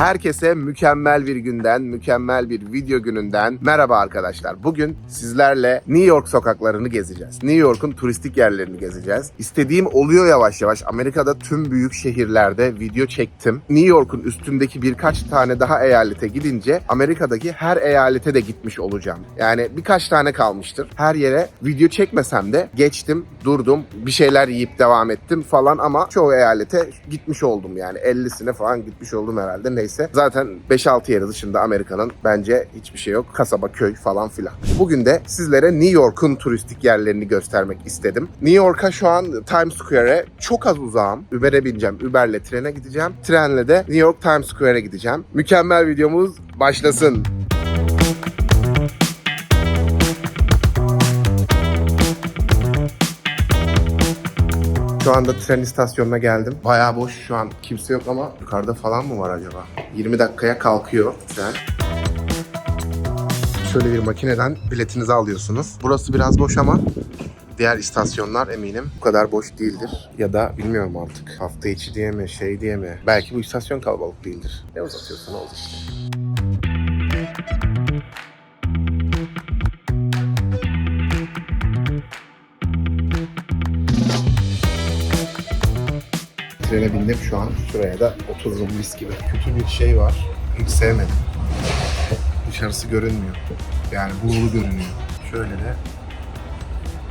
Herkese mükemmel bir günden, mükemmel bir video gününden merhaba arkadaşlar. Bugün sizlerle New York sokaklarını gezeceğiz. New York'un turistik yerlerini gezeceğiz. İstediğim oluyor yavaş yavaş. Amerika'da tüm büyük şehirlerde video çektim. New York'un üstündeki birkaç tane daha eyalete gidince Amerika'daki her eyalete de gitmiş olacağım. Yani birkaç tane kalmıştır. Her yere video çekmesem de geçtim, durdum, bir şeyler yiyip devam ettim falan ama çoğu eyalete gitmiş oldum yani. 50'sine falan gitmiş oldum herhalde neyse. Zaten 5-6 yeri dışında Amerika'nın bence hiçbir şey yok. Kasaba, köy falan filan. Bugün de sizlere New York'un turistik yerlerini göstermek istedim. New York'a şu an Times Square'e çok az uzağım. Uber'e bineceğim. Uber'le trene gideceğim. Trenle de New York Times Square'e gideceğim. Mükemmel videomuz başlasın. Şu anda tren istasyonuna geldim. Bayağı boş şu an. Kimse yok ama yukarıda falan mı var acaba? 20 dakikaya kalkıyor tren. Şöyle bir makineden biletinizi alıyorsunuz. Burası biraz boş ama diğer istasyonlar eminim bu kadar boş değildir. Ya da bilmiyorum artık. Hafta içi diye mi, şey diye mi? Belki bu istasyon kalabalık değildir. Ne uzatıyorsun oldu işte. Trene bindim şu an. Şuraya da otururum mis gibi. Kötü bir şey var. Hiç sevmedim. Dışarısı görünmüyor. Yani buzlu görünüyor. Şöyle de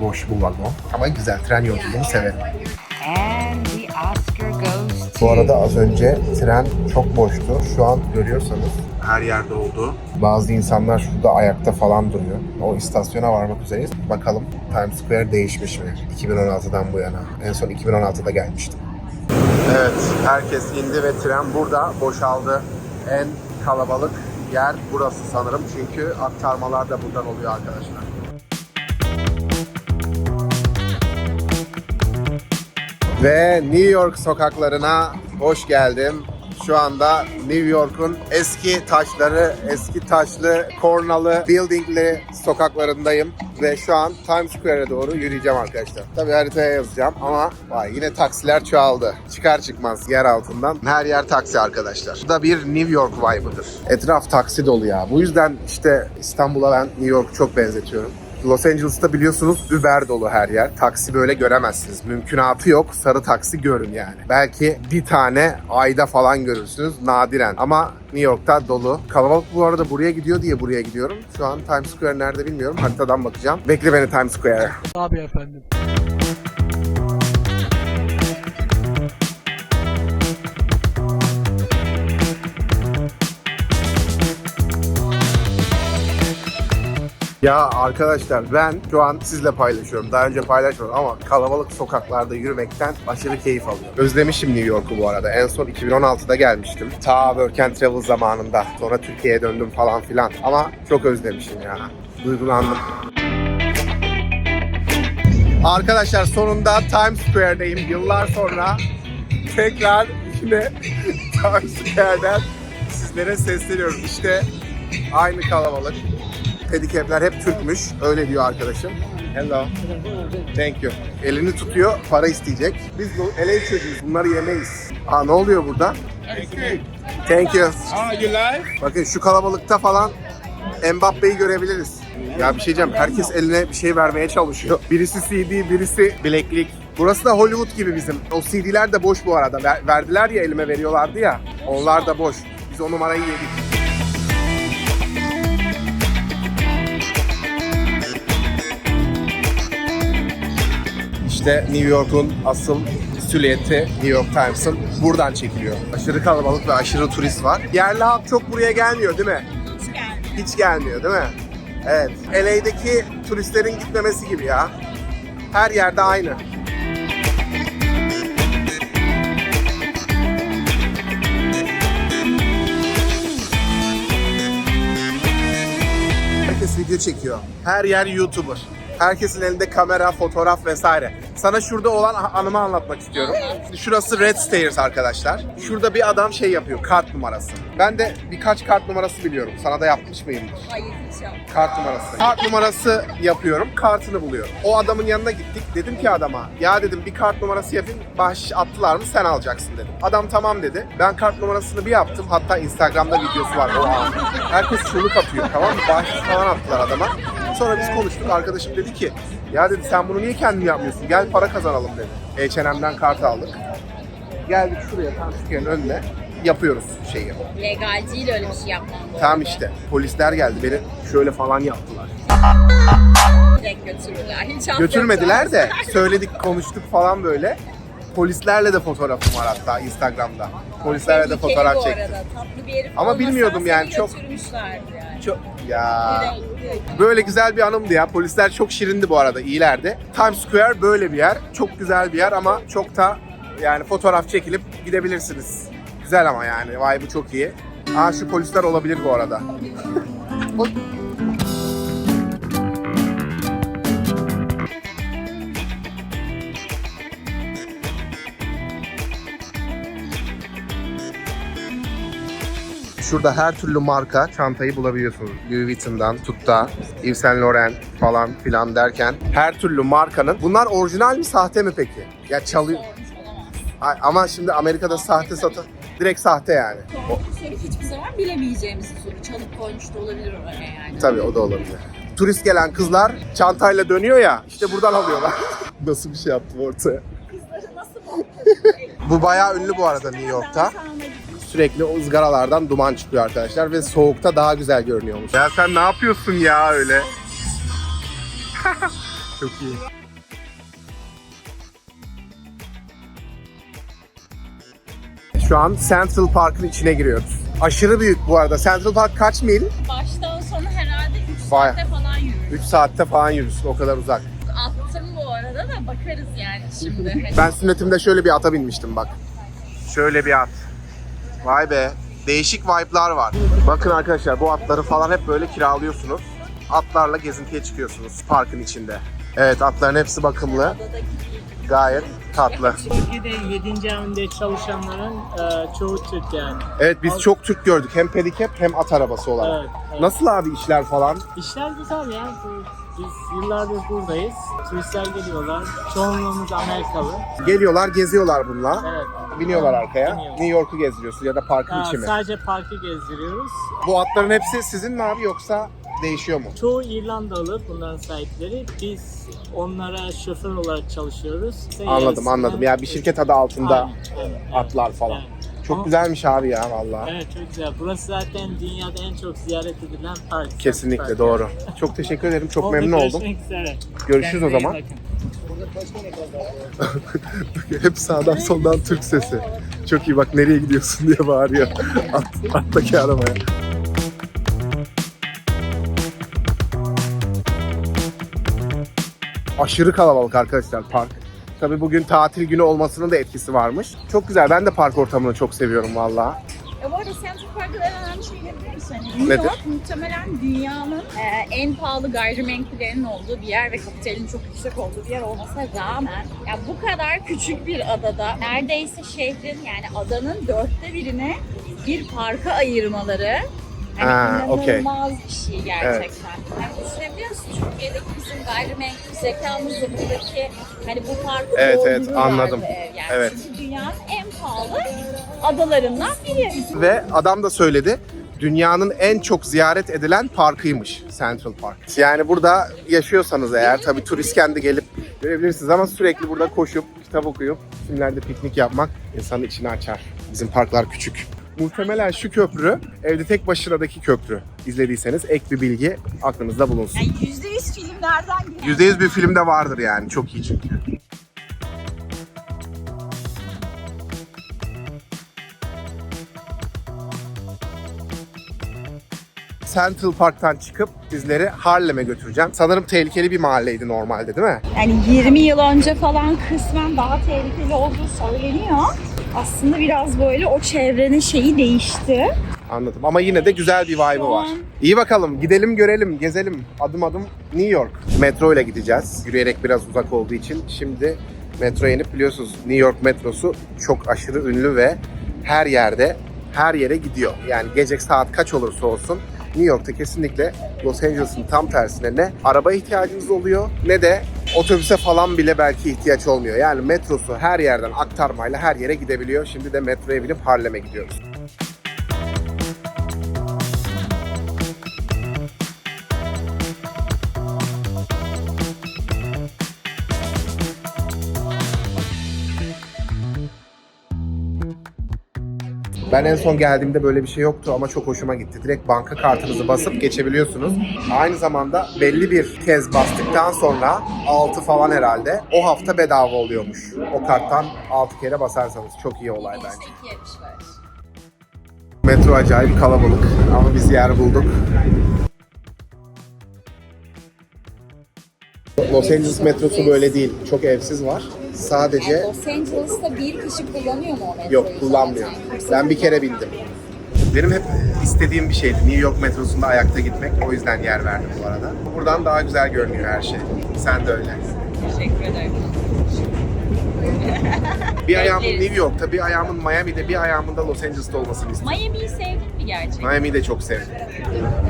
boş bu vagon. Ama güzel tren yolculuğunu severim. Bu arada az önce tren çok boştu. Şu an görüyorsanız her yerde oldu. Bazı insanlar şurada ayakta falan duruyor. O istasyona varmak üzereyiz. Bakalım Times Square değişmiş mi? 2016'dan bu yana. En son 2016'da gelmiştim. Evet, herkes indi ve tren burada boşaldı. En kalabalık yer burası sanırım. Çünkü aktarmalar da buradan oluyor arkadaşlar. Ve New York sokaklarına hoş geldim. Şu anda New York'un eski taşları, eski taşlı, kornalı, buildingli sokaklarındayım. Ve şu an Times Square'e doğru yürüyeceğim arkadaşlar. Tabii haritaya yazacağım ama vay yine taksiler çoğaldı. Çıkar çıkmaz yer altından. Her yer taksi arkadaşlar. Bu da bir New York vibe'ıdır. Etraf taksi dolu ya. Bu yüzden işte İstanbul'a ben New York'u çok benzetiyorum. Los Angeles'ta biliyorsunuz Uber dolu her yer. Taksi böyle göremezsiniz. Mümkünatı yok. Sarı taksi görün yani. Belki bir tane ayda falan görürsünüz nadiren. Ama New York'ta dolu. Kalabalık bu arada buraya gidiyor diye buraya gidiyorum. Şu an Times Square nerede bilmiyorum. Haritadan bakacağım. Bekle beni Times Square. Tabii efendim. Ya arkadaşlar ben şu an sizle paylaşıyorum. Daha önce paylaşmadım ama kalabalık sokaklarda yürümekten aşırı keyif alıyorum. Özlemişim New York'u bu arada. En son 2016'da gelmiştim. Ta Work and Travel zamanında. Sonra Türkiye'ye döndüm falan filan. Ama çok özlemişim ya. Duygulandım. Arkadaşlar sonunda Times Square'deyim. Yıllar sonra tekrar yine Times Square'den sizlere sesleniyorum. İşte aynı kalabalık. Pedikepler hep Türkmüş. Öyle diyor arkadaşım. Hello. Thank you. Elini tutuyor, para isteyecek. Biz bu LA çocuğuyuz. Bunları yemeyiz. Aa ne oluyor burada? Thank you. Ah, you live? Bakın şu kalabalıkta falan Mbappe'yi görebiliriz. Ya bir şey diyeceğim. Herkes eline bir şey vermeye çalışıyor. Birisi CD, birisi bileklik. Burası da Hollywood gibi bizim. O CD'ler de boş bu arada. Ver- verdiler ya elime veriyorlardı ya. Onlar da boş. Biz o numarayı yedik. İşte New York'un asıl silüeti New York Times'ın buradan çekiliyor. Aşırı kalabalık ve aşırı turist var. Yerli halk çok buraya gelmiyor değil mi? Hiç gelmiyor değil mi? Evet. LA'deki turistlerin gitmemesi gibi ya. Her yerde aynı. Herkes video çekiyor. Her yer YouTuber. Herkesin elinde kamera, fotoğraf vesaire. Sana şurada olan anımı anlatmak istiyorum. Şurası Red Stairs arkadaşlar. Şurada bir adam şey yapıyor, kart numarası. Ben de birkaç kart numarası biliyorum. Sana da yapmış mıyımdır? Hayır hiç yapmadım. Kart numarası. Kart numarası yapıyorum, kartını buluyorum. O adamın yanına gittik. Dedim ki adama, ya dedim bir kart numarası yapayım, bahşiş attılar mı sen alacaksın dedim. Adam tamam dedi. Ben kart numarasını bir yaptım. Hatta Instagram'da videosu var o an. Herkes çığlık atıyor tamam mı? Bahşiş falan attılar adama. Sonra biz konuştuk. Arkadaşım dedi ki, ya dedi sen bunu niye kendin yapmıyorsun? Gel para kazanalım dedi. H&M'den kart aldık. Geldik şuraya Türkiye'nin önüne yapıyoruz şeyi. Legal değil öyle bir şey yapmam Tam işte polisler geldi beni şöyle falan yaptılar. Direkt götürdüler. Hiç Götürmediler de söyledik konuştuk falan böyle. Polislerle de fotoğrafım var hatta Instagram'da. Polislerle de fotoğraf çektim. arada. Tatlı bir herif Ama olmasa bilmiyordum seni yani, çok- götürmüşlerdi yani. Çok ya böyle güzel bir anımdı ya. Polisler çok şirindi bu arada, iyilerdi. Times Square böyle bir yer. Çok güzel bir yer ama çok da yani fotoğraf çekilip gidebilirsiniz. Güzel ama yani. Vay bu çok iyi. Aa şu polisler olabilir bu arada. Şurada her türlü marka çantayı bulabiliyorsunuz. Louis Vuitton'dan tut da Yves Saint Laurent falan filan derken her türlü markanın. Bunlar orijinal mi sahte mi peki? Ya çalıyor. Ay, Ama şimdi Amerika'da sahte satın. Direkt sahte yani. O, Bu soru hiçbir zaman bilemeyeceğimiz bir soru. Çalıp koymuş da olabilir oraya yani. tabii o da olabilir. Turist gelen kızlar çantayla dönüyor ya işte buradan alıyorlar. Nasıl bir şey yaptım ortaya? Kızları nasıl Bu bayağı ünlü bu arada New York'ta. Sürekli o ızgaralardan duman çıkıyor arkadaşlar ve soğukta daha güzel görünüyormuş. Ya sen ne yapıyorsun ya öyle? Çok iyi. Şu an Central Park'ın içine giriyoruz. Aşırı büyük bu arada. Central Park kaç mil? Baştan sona herhalde 3 Vay. saatte falan yürür. 3 saatte falan yürürsün o kadar uzak. Attım bu arada da bakarız yani şimdi. Ben sünnetimde şöyle bir ata binmiştim bak. Şöyle bir at. Vay be. Değişik vibe'lar var. Bakın arkadaşlar bu atları falan hep böyle kiralıyorsunuz. Atlarla gezintiye çıkıyorsunuz parkın içinde. Evet atların hepsi bakımlı. Gayet tatlı. Türkiye'de 7. evinde çalışanların e, çoğu Türk yani. Evet biz çok Türk gördük. Hem pedikep hem at arabası olarak. Evet, evet. Nasıl abi işler falan? İşler güzel ya. Bu- Biz yıllardır buradayız. Turistler geliyorlar. Çoğunluğumuz Amerikalı. Geliyorlar geziyorlar bununla. Evet. Biniyorlar arkaya. Biniyoruz. New York'u gezdiriyorsun ya da parkın Ha, içi mi? sadece parkı gezdiriyoruz. Bu atların hepsi sizin mi abi yoksa değişiyor mu? Çoğu İrlandalı bunların sahipleri. Biz onlara şoför olarak çalışıyoruz. Anladım anladım. Ya bir şirket adı altında atlar falan. Çok Ama- güzelmiş abi ya vallahi. Evet çok güzel. Burası zaten dünyada en çok ziyaret edilen park. Kesinlikle doğru. Çok teşekkür ederim. Çok memnun oldum. Görüşmek üzere. Görüşürüz o Kendinize iyi zaman. bakın. Hep sağdan soldan Türk sesi. Çok iyi bak nereye gidiyorsun diye bağırıyor. At, attaki arabaya. Aşırı kalabalık arkadaşlar park. Tabii bugün tatil günü olmasının da etkisi varmış. Çok güzel. Ben de park ortamını çok seviyorum vallahi. Ya bu arada Central Park'ın en önemli şey ne biliyor musun? New Nedir? York muhtemelen dünyanın e, en pahalı gayrimenkullerinin olduğu bir yer ve kapitalin çok yüksek olduğu bir yer olmasına rağmen ya bu kadar küçük bir adada neredeyse şehrin yani adanın dörtte birini bir parka ayırmaları yani Ha, okey. inanılmaz bir şey gerçekten. Yani düşünebiliyor musun? Türkiye'deki bizim gayrimenkul zekamızla buradaki hani bu parkı Evet, evet, anladım. ev Yani Evet. Çünkü dünyanın en pahalı adalarından biri. Ve adam da söyledi. Dünyanın en çok ziyaret edilen parkıymış Central Park. Yani burada yaşıyorsanız eğer tabii turistken de gelip görebilirsiniz ama sürekli burada koşup kitap okuyup filmlerde piknik yapmak insanın içini açar. Bizim parklar küçük. Muhtemelen şu köprü evde tek başınadaki köprü. İzlediyseniz ek bir bilgi aklınızda bulunsun. Yani %100 filmlerden gelen. %100 bir filmde vardır yani çok iyi çünkü. Central Park'tan çıkıp bizleri Harlem'e götüreceğim. Sanırım tehlikeli bir mahalleydi normalde değil mi? Yani 20 yıl önce falan kısmen daha tehlikeli olduğu söyleniyor. Aslında biraz böyle o çevrenin şeyi değişti. Anladım. Ama yine de güzel bir vibe'ı var. İyi bakalım. Gidelim görelim, gezelim. Adım adım New York. Metro ile gideceğiz. Yürüyerek biraz uzak olduğu için. Şimdi metroya inip biliyorsunuz New York metrosu çok aşırı ünlü ve her yerde her yere gidiyor. Yani gece saat kaç olursa olsun New York'ta kesinlikle Los Angeles'ın tam tersine ne araba ihtiyacınız oluyor ne de otobüse falan bile belki ihtiyaç olmuyor. Yani metrosu her yerden aktarmayla her yere gidebiliyor. Şimdi de metroya binip Harlem'e gidiyoruz. Ben en son geldiğimde böyle bir şey yoktu ama çok hoşuma gitti. Direkt banka kartınızı basıp geçebiliyorsunuz. Aynı zamanda belli bir kez bastıktan sonra 6 falan herhalde o hafta bedava oluyormuş. O karttan 6 kere basarsanız çok iyi olay bence. Metro acayip kalabalık ama biz yer bulduk. Los Angeles metrosu böyle değil. Çok evsiz var. Sadece Los Angeles'ta bir kişi kullanıyor mu o metroyu? Yok kullanmıyor. Ben bir kere bindim. Benim hep istediğim bir şeydi. New York metrosunda ayakta gitmek. O yüzden yer verdim bu arada. Buradan daha güzel görünüyor her şey. Sen de öyle. Teşekkür ederim. Bir ayağımın. New York'ta, bir ayağımın Miami'de, bir ayağımın da Los Angeles'ta olmasını istiyorum. Miami'yi sevdin mi gerçekten? Miami'yi de çok sevdim.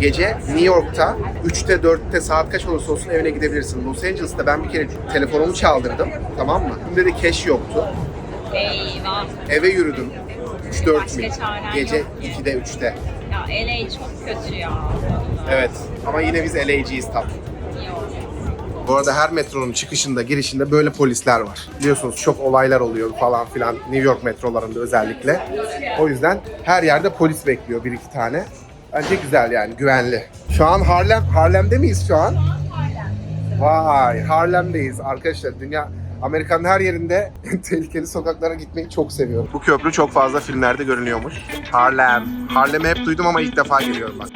Gece New York'ta 3'te 4'te saat kaç olursa olsun evine gidebilirsin. Los Angeles'ta ben bir kere telefonumu çaldırdım. Tamam mı? Şimdi de cash yoktu. Eyvah. Eve yürüdüm. 3-4 Başka mil. Gece yok ki. 2'de 3'te. Ya LA çok kötü ya. Evet. Ama yine biz LA'ciyiz tatlım. Bu arada her metronun çıkışında, girişinde böyle polisler var. Biliyorsunuz çok olaylar oluyor falan filan New York metrolarında özellikle. O yüzden her yerde polis bekliyor bir iki tane. Bence güzel yani güvenli. Şu an Harlem, Harlem'de miyiz şu an? Vay Harlem'deyiz arkadaşlar. Dünya Amerika'nın her yerinde tehlikeli sokaklara gitmeyi çok seviyorum. Bu köprü çok fazla filmlerde görünüyormuş. Harlem. Harlem'i hep duydum ama ilk defa geliyorum bak.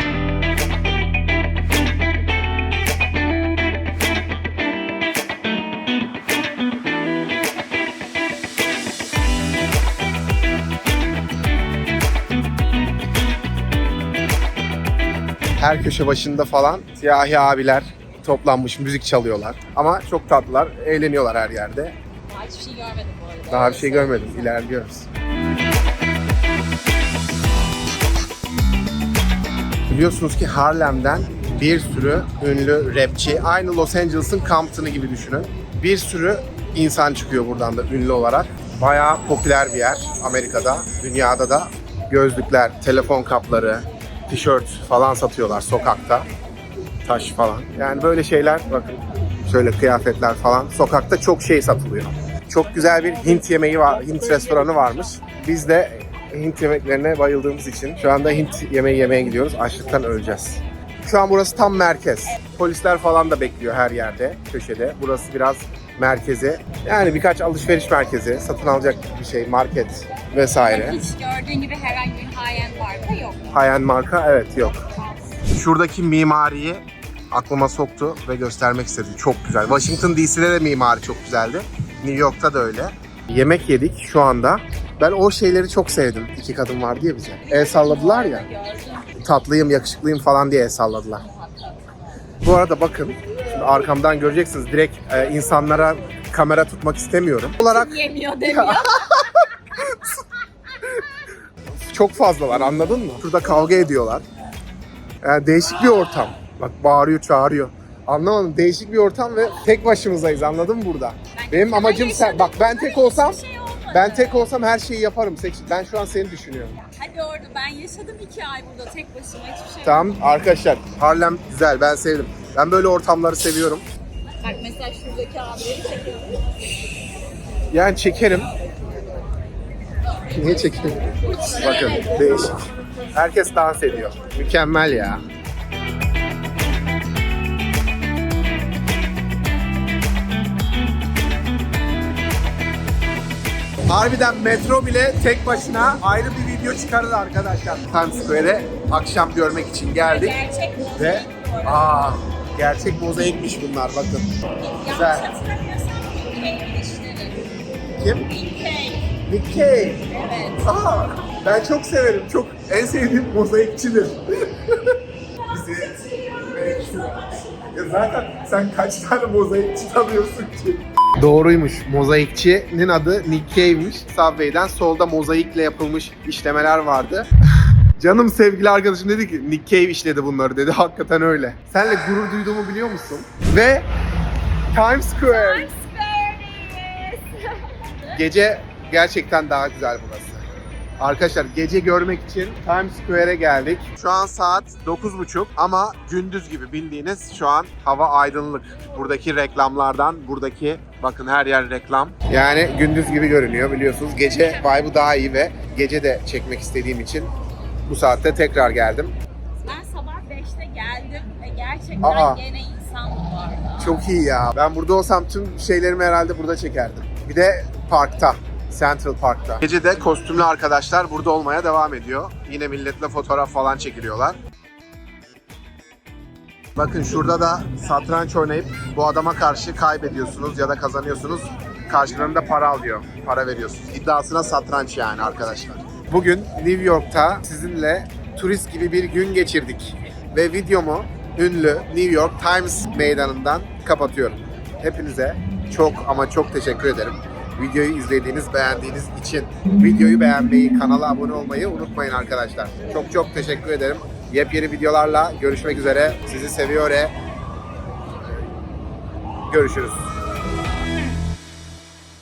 Her köşe başında falan siyahi abiler toplanmış müzik çalıyorlar. Ama çok tatlılar, eğleniyorlar her yerde. Daha hiçbir şey görmedim bu arada. Daha bir şey görmedim, ilerliyoruz. Biliyorsunuz ki Harlem'den bir sürü ünlü rapçi, aynı Los Angeles'ın Compton'ı gibi düşünün. Bir sürü insan çıkıyor buradan da ünlü olarak. Bayağı popüler bir yer Amerika'da, dünyada da. Gözlükler, telefon kapları, tişört falan satıyorlar sokakta. Taş falan. Yani böyle şeyler bakın şöyle kıyafetler falan. Sokakta çok şey satılıyor. Çok güzel bir Hint yemeği var, Hint restoranı varmış. Biz de Hint yemeklerine bayıldığımız için şu anda Hint yemeği yemeye gidiyoruz. Açlıktan öleceğiz. Şu an burası tam merkez. Polisler falan da bekliyor her yerde, köşede. Burası biraz merkezi. Yani birkaç alışveriş merkezi, satın alacak bir şey, market vesaire. Hiç gördüğün gibi herhangi bir high-end marka yok. High-end marka evet yok. Şuradaki mimariyi aklıma soktu ve göstermek istedi. Çok güzel. Washington DC'de de mimari çok güzeldi. New York'ta da öyle. Yemek yedik şu anda. Ben o şeyleri çok sevdim. İki kadın var diye bize. El salladılar ya. Tatlıyım, yakışıklıyım falan diye el salladılar. Bu arada bakın. Şimdi arkamdan göreceksiniz. Direkt e, insanlara kamera tutmak istemiyorum. Olarak Yemiyor demiyor. çok fazlalar anladın mı? Şurada kavga ediyorlar. Yani değişik bir ortam. Bak bağırıyor çağırıyor. Anlamadım değişik bir ortam ve tek başımızdayız anladın mı burada? Benim amacım sen. Bak ben tek olsam şey ben tek olsam her şeyi yaparım. Ben şu an seni düşünüyorum. Hadi orada ben yaşadım iki ay burada tek başıma hiçbir şey Tamam arkadaşlar Harlem güzel ben sevdim. Ben böyle ortamları seviyorum. Bak mesela şuradaki abileri çekiyorum. Yani çekerim. Niye çekerim? Bakın değişik. Herkes dans ediyor. Mükemmel ya. Harbiden metro bile tek başına ayrı bir video çıkarır arkadaşlar. Times Square'e akşam görmek için geldik. Gerçek? Ve aa gerçek mozaikmiş bunlar bakın. Güzel. Kim? Nick Cave. Evet. Aa, Ben çok severim. Çok en sevdiğim mozaikçidir. Bizi ya zaten sen kaç tane mozaikçi tanıyorsun ki? Doğruymuş. Mozaikçinin adı Nick Cave'miş. Subway'den solda mozaikle yapılmış işlemeler vardı. Canım sevgili arkadaşım dedi ki Nick Cave işledi bunları dedi. Hakikaten öyle. Senle gurur duyduğumu biliyor musun? Ve Times Square. Gece gerçekten daha güzel burası. Arkadaşlar gece görmek için Times Square'e geldik. Şu an saat 9.30 ama gündüz gibi bildiğiniz şu an hava aydınlık. Buradaki reklamlardan, buradaki bakın her yer reklam. Yani gündüz gibi görünüyor biliyorsunuz. Gece vibe'ı daha iyi ve gece de çekmek istediğim için bu saatte tekrar geldim. Ben sabah 5'te geldim ve gerçekten Aa. gene insan vardı. Çok iyi ya. Ben burada olsam tüm şeylerimi herhalde burada çekerdim. Bir de parkta. Central Park'ta. Gece de kostümlü arkadaşlar burada olmaya devam ediyor. Yine milletle fotoğraf falan çekiliyorlar. Bakın şurada da satranç oynayıp bu adama karşı kaybediyorsunuz ya da kazanıyorsunuz. Karşılığında para alıyor. Para veriyorsunuz. İddiasına satranç yani arkadaşlar. Bugün New York'ta sizinle turist gibi bir gün geçirdik. Ve videomu ünlü New York Times meydanından kapatıyorum. Hepinize çok ama çok teşekkür ederim. Videoyu izlediğiniz, beğendiğiniz için. Videoyu beğenmeyi, kanala abone olmayı unutmayın arkadaşlar. Çok çok teşekkür ederim. Yepyeni videolarla görüşmek üzere. Sizi seviyor. Görüşürüz.